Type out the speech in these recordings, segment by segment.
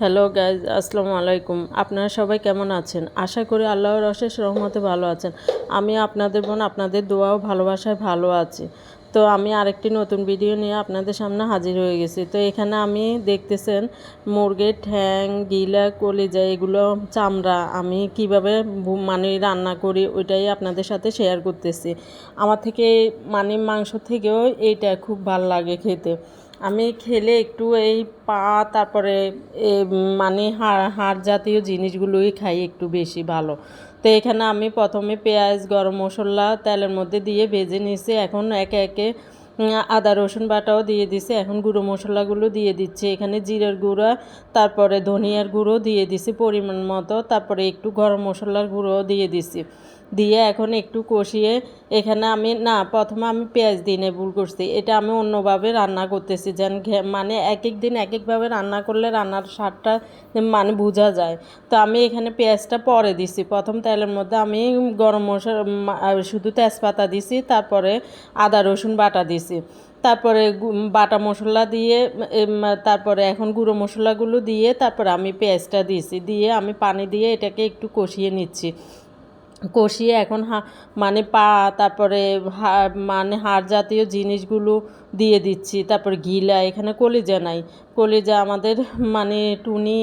Hello guys আসসালামু আলাইকুম আপনারা সবাই কেমন আছেন? আশা করি আল্লাহর অশেষ রহমতে ভালো আছেন। আমি আপনাদের বোন, আপনাদের দোয়াও ভালোবাসায় ভালো আছি। তো আমি আরেকটি নতুন ভিডিও নিয়ে আপনাদের সামনে হাজির হয়ে গেছি। তো এখানে আমি দেখতেছেন মুরগির ঠ্যাং, গিলা, কলিজা, এগুলো চামড়া। আমি কীভাবে মানে রান্না করি, ওইটাই আপনাদের সাথে শেয়ার করতেছি। আমার থেকে মানে মাংস থেকেও এইটা খুব ভালো লাগে খেতে। আমি খেলে একটু এই পা, তারপরে মানে হাড় হাড় জাতীয় জিনিসগুলোই খাই একটু বেশি ভালো। তো এখানে আমি প্রথমে পেঁয়াজ, গরম মশলা, তেলের মধ্যে দিয়ে ভেজে নিয়েছি। এখন একে একে আদা, রসুন বাটাও দিয়ে দিছি এখন গুঁড়ো মশলাগুলো দিয়ে দিচ্ছি। এখানে জিরের গুঁড়া, তারপরে ধনিয়ার গুঁড়ো দিয়ে দিছি পরিমাণ মতো। তারপরে একটু গরম মশলার গুঁড়ো দিয়ে দিছি দিয়ে এখন একটু কষিয়ে এখানে আমি, না, প্রথমে আমি পেঁয়াজ দিই নাই, ভুল করছি। এটা আমি অন্যভাবে রান্না করতেছি, যেন মানে এক এক দিন এক একভাবে রান্না করলে রান্নার স্বাদটা মানে বোঝা যায়। তো আমি এখানে পেঁয়াজটা পরে দিছি। প্রথম তেলের মধ্যে আমি গরম মশলা শুধু তেজপাতা দিছি, তারপরে আদা, রসুন বাটা দিছি। তারপরে বাটা মশলা দিয়ে তারপরে এখন গুঁড়ো মশলাগুলো দিয়ে তারপরে আমি পেঁয়াজটা দিয়েছি দিয়ে আমি পানি দিয়ে এটাকে একটু কষিয়ে নিচ্ছি। কষিয়ে এখন হা মানে পা, তারপরে মানে হাড় জাতীয় জিনিসগুলো দিয়ে দিচ্ছি। তারপর গিলা, এখানে কলিজা নাই। কলিজা আমাদের মানে টুনি,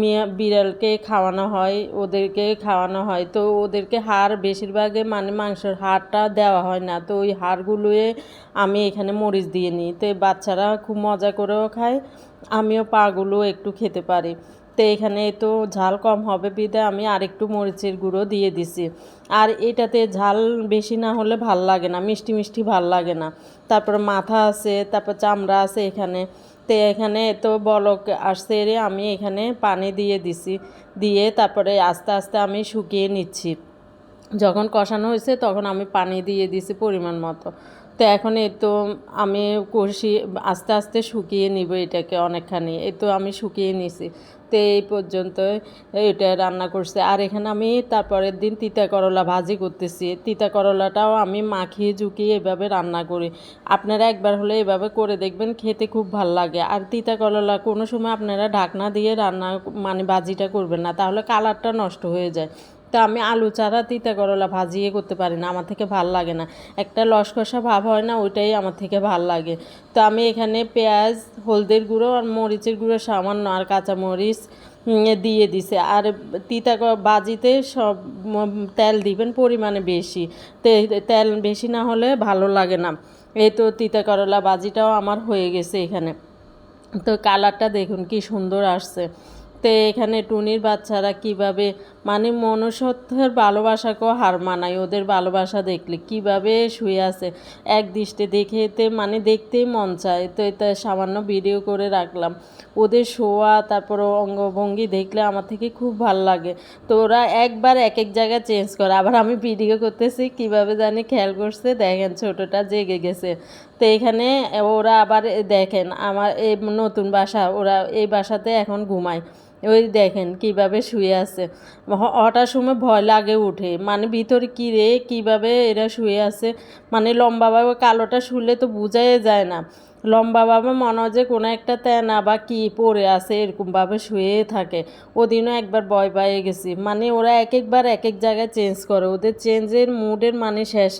মিয়া, বিড়ালকে খাওয়ানো হয়, ওদেরকে খাওয়ানো হয়। তো ওদেরকে হাড় বেশিরভাগে মানে মাংসের হাড়টা দেওয়া হয় না। তো ওই হাড়গুলোয়ে আমি এখানে মরিচ দিয়ে নিই। তো বাচ্চারা খুব মজা করেও খায়, আমিও পাগুলো একটু খেতে পারি। তো এখানে তো ঝাল কম হবে বিদে আমি আরেকটু মরিচের গুঁড়ো দিয়ে দিছি। আর এটাতে ঝাল বেশি না হলে ভালো লাগে না, মিষ্টি মিষ্টি ভালো লাগে না। তারপর মাথা আছে, তারপর চামড়া আছে এখানে। তো এখানে তো বলক আসছে রে, আমি এখানে পানি দিয়ে দিছি, দিয়ে তারপরে আস্তে আস্তে আমি শুকিয়ে নিচ্ছি। যখন কষানো হয়েছে তখন আমি পানি দিয়ে দিছি পরিমাণ মতো। তো এখন এ তো আমি কষি, আস্তে আস্তে শুকিয়ে নিব এটাকে অনেকখানি। এ তো আমি শুকিয়ে নিছি। তো এই পর্যন্ত এটা রান্না করছে। আর এখানে আমি তারপরের দিন তিতা করলা ভাজি করতেছি। তিতা করলাটাও আমি মাখিয়ে ঝুঁকিয়ে এভাবে রান্না করি। আপনারা একবার হলে এভাবে করে দেখবেন, খেতে খুব ভালো লাগে। আর তিতা করলা কোনো সময় আপনারা ঢাকনা দিয়ে রান্না মানে ভাজিটা করবেন না, তাহলে কালারটা নষ্ট হয়ে যায়। তো আমি আলু চারা তিতা করলা ভাজিয়ে করতে পারি না, আমার থেকে ভালো লাগে না। একটা লসকসা ভাব হয় না, ওইটাই আমার থেকে ভালো লাগে। তো আমি এখানে পেঁয়াজ, হলদের গুঁড়ো আর মরিচের গুঁড়ো সামান্য আর কাঁচা মরিচ দিয়ে দিছে। আর তিতা বাজিতে সব তেল দিবেন পরিমাণে বেশি। তেল বেশি না হলে ভালো লাগে না। এই তো তিতা করলা বাজিটাও আমার হয়ে গেছে এখানে। তো কালারটা দেখুন কি সুন্দর আসছে। তো এখানে টুনির বাচ্চারা কীভাবে মানে মনুষ্যত্বের ভালোবাসাকেও হার মানায়, ওদের ভালোবাসা দেখলে। কীভাবে শুয়ে আছে? এক দৃষ্টে দেখেতে মানে দেখতেই মন চায়। তো এটা সামান্য ভিডিও করে রাখলাম। ওদের শোয়া, তারপর অঙ্গভঙ্গি দেখলে আমার থেকে খুব ভালো লাগে। তো ওরা একবার এক এক জায়গায় চেঞ্জ করে। আবার আমি ভিডিও করতেছি, কীভাবে জানি খেয়াল করছে। দেখেন ছোটটা জেগে গেছে। তো এখানে ওরা আবার দেখেন, আমার এই নতুন বাসা, ওরা এই বাসাতে এখন ঘুমায়। ওই দেখেন কীভাবে শুয়ে আছে। হঠাৎ সময় ভয় লাগে উঠে। মানে ভিতরে কী রে, কীভাবে এরা শুয়ে আছে? মানে লম্বাভাবে কালোটা শুলে তো বোঝাই যায় না। লম্বাভাবে মনে হয় যে কোনো একটা তেনা বা কী পড়ে আছে, এরকমভাবে শুয়ে থাকে। ওদিনও একবার ভয় পেয়ে গেছি। মানে ওরা এক একবার এক এক জায়গায় চেঞ্জ করে। ওদের চেঞ্জের মুডের মানে শেষ